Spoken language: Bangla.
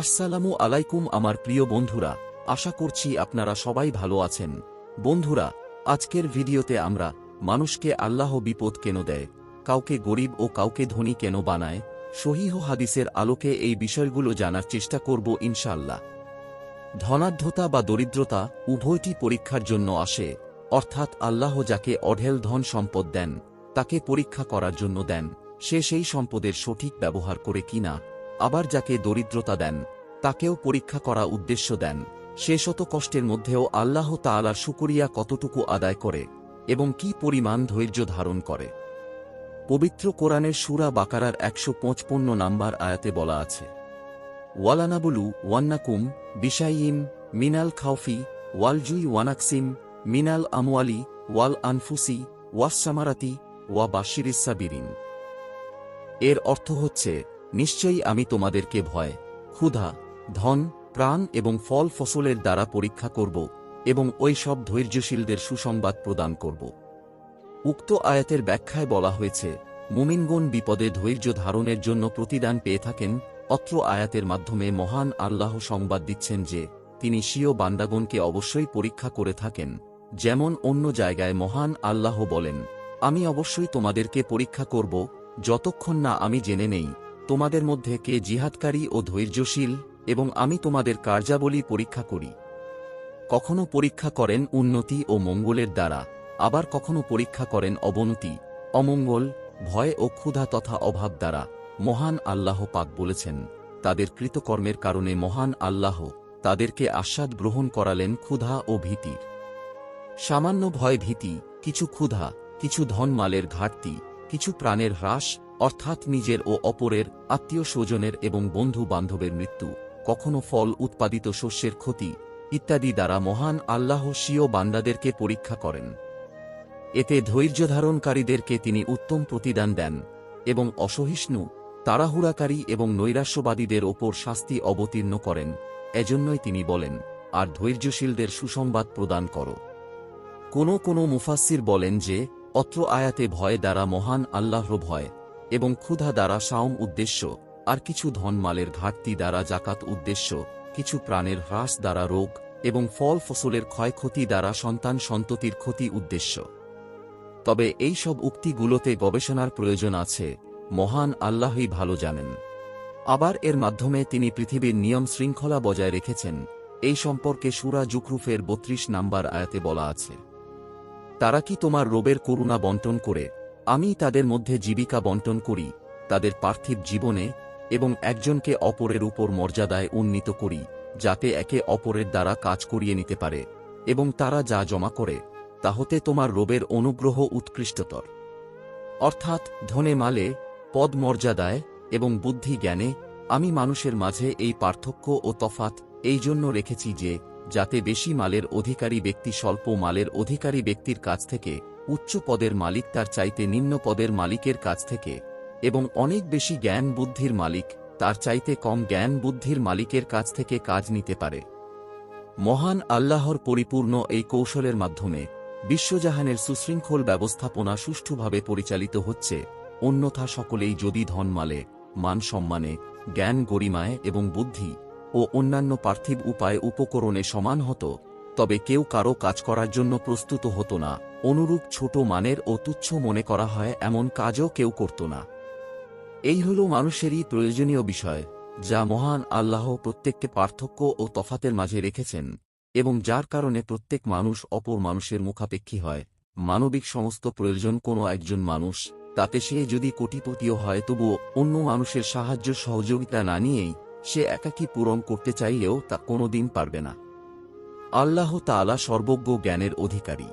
আসসালামু আলাইকুম আমার প্রিয় বন্ধুরা, আশা করছি আপনারা সবাই ভালো আছেন। বন্ধুরা, আজকের ভিডিওতে আমরা মানুষকে আল্লাহ বিপদ কেন দেয়, কাউকে গরিব ও কাউকে ধনী কেন বানায়, সহিহ হাদিসের আলোকে এই বিষয়গুলো জানার চেষ্টা করব ইনশাল্লাহ ধনাঢ্যতা বা দরিদ্রতা উভয়টি পরীক্ষার জন্য আসে, অর্থাৎ আল্লাহ যাকে অঢেল ধন সম্পদ দেন, তাকে পরীক্ষা করার জন্য দেন, সে সেই সম্পদের সঠিক ব্যবহার করে কিনা আবার যাকে দরিদ্রতা দেন, তাকেও পরীক্ষা করা উদ্দেশ্য দেন। সে শত কষ্টের মধ্যেও আল্লাহ তাআলার শুকরিয়া কতটুকু আদায় করে এবং কি পরিমাণ ধৈর্য ধারণ করে। পবিত্র কোরআনের সুরা বাকারার একশো পঁচপন্ন নাম্বার আয়াতে বলা আছে, ওয়ালানাবুলু ওয়ান্নাকুম বিশাইম মিনাল খাউফি ওয়ালজুই ওয়ানাকসিম মিনাল আমওয়ালি ওয়াল আনফুসি ওয়াসামারাতি ওয়া বাশিরিসাবিরিন এর অর্থ হচ্ছে নিশ্চয়ই আমি তোমাদেরকে ভয়, ক্ষুধা, ধন, প্রাণ এবং ফল ফসলের দ্বারা পরীক্ষা করব এবং ওই সব ধৈর্যশীলদের সুসংবাদ প্রদান করব। উক্ত আয়াতের ব্যাখ্যায় বলা হয়েছে, মুমিনগণ বিপদে ধৈর্য ধারণের জন্য প্রতিদান পেয়ে থাকেন, অত্র আয়াতের মাধ্যমে মহান আল্লাহ সংবাদ দিচ্ছেন যে, তিনি স্বীয় বান্দাগণকে অবশ্যই পরীক্ষা করে থাকেন, যেমন অন্য জায়গায় মহান আল্লাহ বলেন, আমি অবশ্যই তোমাদেরকে পরীক্ষা করব, যতক্ষণ না আমি জেনে নেই তোমাদের মধ্যে কে জিহাদকারী ও ধৈর্যশীল, এবং আমি তোমাদের কার্যাবলী পরীক্ষা করি। কখনো পরীক্ষা করেন উন্নতি ও মঙ্গলের দ্বারা, আবার কখনো পরীক্ষা করেন অবনতি, অমঙ্গল, ভয় ও ক্ষুধা তথা অভাব দ্বারা, মহান আল্লাহ পাক বলেছেন, তাদের কৃতকর্মের কারণে মহান আল্লাহ তাদেরকে আস্বাদ গ্রহণ করালেন ক্ষুধা ও ভীতির। সামান্য ভয় ভীতি, কিছু ক্ষুধা, কিছু ধনমালের ঘাটতি, কিছু প্রাণের হ্রাস অর্থাৎ নিজের ও অপরের আত্মীয় স্বজনের এবং বন্ধু বান্ধবের মৃত্যু, কখনো ফল উৎপাদিত শস্যের ক্ষতি ইত্যাদি দ্বারা মহান আল্লাহ স্বীয় বান্দাদেরকে পরীক্ষা করেন। এতে ধৈর্যধারণকারীদেরকে তিনি উত্তম প্রতিদান দেন এবং অসহিষ্ণু, তাড়াহুড়াকারী এবং নৈরাশ্যবাদীদের ওপর শাস্তি অবতীর্ণ করেন, এজন্যই তিনি বলেন, আর ধৈর্যশীলদের সুসংবাদ প্রদান কর। কোনো কোনো মুফাসির বলেন যে, অত্র আয়াতে ভয় দ্বারা মহান আল্লাহর ভয় এবং ক্ষুধা দ্বারা সাওম উদ্দেশ্য, আর কিছু ধনমালের ঘাটতি দ্বারা জাকাত উদ্দেশ্য, কিছু প্রাণের হ্রাস দ্বারা রোগ, এবং ফল ফসলের ক্ষয়ক্ষতি দ্বারা সন্তান সন্ততির ক্ষতি উদ্দেশ্য। তবে এই সব উক্তিগুলোতে গবেষণার প্রয়োজন আছে, মহান আল্লাহই ভালো জানেন। আবার এর মাধ্যমে তিনি পৃথিবীর নিয়ম শৃঙ্খলা বজায় রেখেছেন, এই সম্পর্কে সুরা জুকরুফের বত্রিশ নাম্বার আয়াতে বলা আছে। তারা কি তোমার রোবের করুণা বন্টন করে আমি তাদের মধ্যে জীবিকা বন্টন করি, তাদের পার্থিব জীবনে, এবং একজনকে অপরের উপর মর্যাদায় উন্নীত করি, যাতে একে অপরের দ্বারা কাজ করিয়ে নিতে পারে, এবং তারা যা জমা করে তা হতে তোমার রোবের অনুগ্রহ উৎকৃষ্টতর। অর্থাৎ ধনে মালে, পদ মর্যাদায়, এবং বুদ্ধি জ্ঞানে, আমি মানুষের মাঝে এই পার্থক্য ও তফাত এই জন্য রেখেছি যে, যাতে বেশি মালের অধিকারী ব্যক্তি স্বল্প মালের অধিকারী ব্যক্তির কাছ থেকে উচ্চ পদের মালিক তার চাইতে নিম্ন পদের মালিকের কাছ থেকে, এবং অনেক বেশি জ্ঞান বুদ্ধির মালিক তার চাইতে কম জ্ঞান বুদ্ধির মালিকের কাছ থেকে কাজ নিতে পারে। মহান আল্লাহর পরিপূর্ণ এই কৌশলের মাধ্যমে বিশ্বজাহানের সুশৃঙ্খল ব্যবস্থাপনা সুষ্ঠুভাবে পরিচালিত হচ্ছে, অন্যথা সকলেই যদি ধনমালে মান সম্মানে, জ্ঞান গরিমায় এবং বুদ্ধি ও অন্যান্য পার্থিব উপায় উপকরণে সমান হতো তবে কেউ কারও কাজ করার জন্য প্রস্তুত হতো না। অনুরূপ ছোট মানের ও তুচ্ছ মনে করা হয়, এমন কাজও কেউ করত না। এই হল মানুষেরই প্রয়োজনীয় বিষয়, যা মহান আল্লাহ প্রত্যেককে পার্থক্য ও তফাতের মাঝে রেখেছেন এবং যার কারণে প্রত্যেক মানুষ অপর মানুষের মুখাপেক্ষী হয়। মানবিক সমস্ত প্রয়োজন কোনো একজন মানুষ, তাতে সে যদি কোটিপতিও হয়, তবুও অন্য মানুষের সাহায্য সহযোগিতা না নিয়েই সে একাকী পূরণ করতে চাইলেও তা কোনোদিন পারবে না। আল্লাহ তালা সর্বজ্ঞ জ্ঞানের অধিকারী।